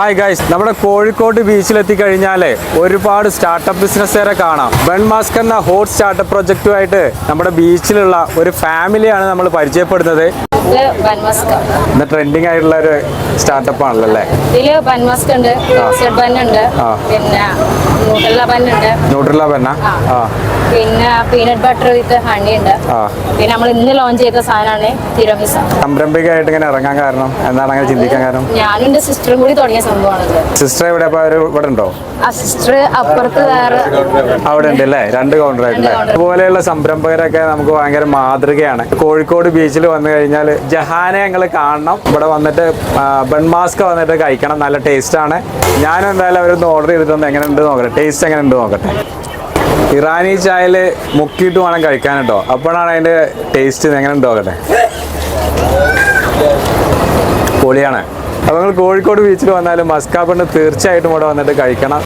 Hi guys നമ്മുടെ കോഴിക്കോട് ബീച്ചിൽ എത്തിക്കഴിഞ്ഞാലേ ഒരുപാട് സ്റ്റാർട്ടപ്പ് ബിസിനസ്സുകാരെ കാണാം. ബൺ മാസ്ക് എന്ന ഹോട്ട് സ്റ്റാർട്ടപ്പ് പ്രൊജക്റ്റുമായിട്ട് നമ്മുടെ ബീച്ചിലുള്ള ഒരു ഫാമിലിയാണ് നമ്മൾ പരിചയപ്പെടുന്നത്. ഇന്ന് ട്രെൻഡിങ് ആയിട്ടുള്ള ഒരു സ്റ്റാർട്ടപ്പ് ആണല്ലോ അല്ലേ ഇതിൽ ബൻമസ്ക് ഉണ്ട് ഉണ്ട് പിന്നെ ബൻ ഉണ്ട്. ആ. പിന്നെ പീനട്ട് ബട്ടർ വിത്ത് ഹണി ഉണ്ട്. പിന്നെ നമ്മൾ ഇന്ന് ലോഞ്ച് ചെയ്ത സാധനമാണ് തിരമിസ സംരംഭികമായിട്ട് ഇങ്ങനെ ഇറങ്ങാൻ കാരണം എന്താണ് അങ്ങനെ ചിന്തിക്കാൻ കാരണം? ഞാനും എന്റെ സിസ്റ്ററും കൂടി തുടങ്ങിയ സംഭവമാണ് സിസ്റ്റർ ഇവിടെ ഇവിടെ ഉണ്ടോ? ആ സിസ്റ്റർ അപ്പുറത്ത് വേറെ അവിടെ ഉണ്ട് അല്ലേ? രണ്ട് കൗണ്ടർ ആയിട്ട്. അതുപോലെയുള്ള സംരംഭകരൊക്കെ നമുക്ക് ഭയങ്കര മാതൃകയാണ്. കോഴിക്കോട് ബീച്ചിൽ വന്നു കഴിഞ്ഞാൽ ജഹാനെ ഞങ്ങൾ കാണണം. ഇവിടെ വന്നിട്ട് ബൺമാസ്ക വന്നിട്ട് കഴിക്കണം. നല്ല ടേസ്റ്റ് ആണ്. ഞാൻ എന്തായാലും അവരൊന്ന് ഓർഡർ ചെയ്തിട്ടൊന്ന് എങ്ങനെ ഉണ്ട് നോക്കട്ടെ. ടേസ്റ്റ് എങ്ങനെ ഉണ്ട് നോക്കട്ടെ. ഇറാനി ചായയിൽ മുക്കിയിട്ട് വേണം കഴിക്കാൻ കേട്ടോ അപ്പോഴാണ് അതിന്റെ ടേസ്റ്റ് എങ്ങനെ ഉണ്ടാകട്ടെ പൊളിയാണ്. അപ്പോൾ നിങ്ങൾ കോഴിക്കോട് ബീച്ചിൽ വന്നാലും മസ്കാബണ് തീർച്ചയായിട്ടും ഇവിടെ വന്നിട്ട് കഴിക്കണം.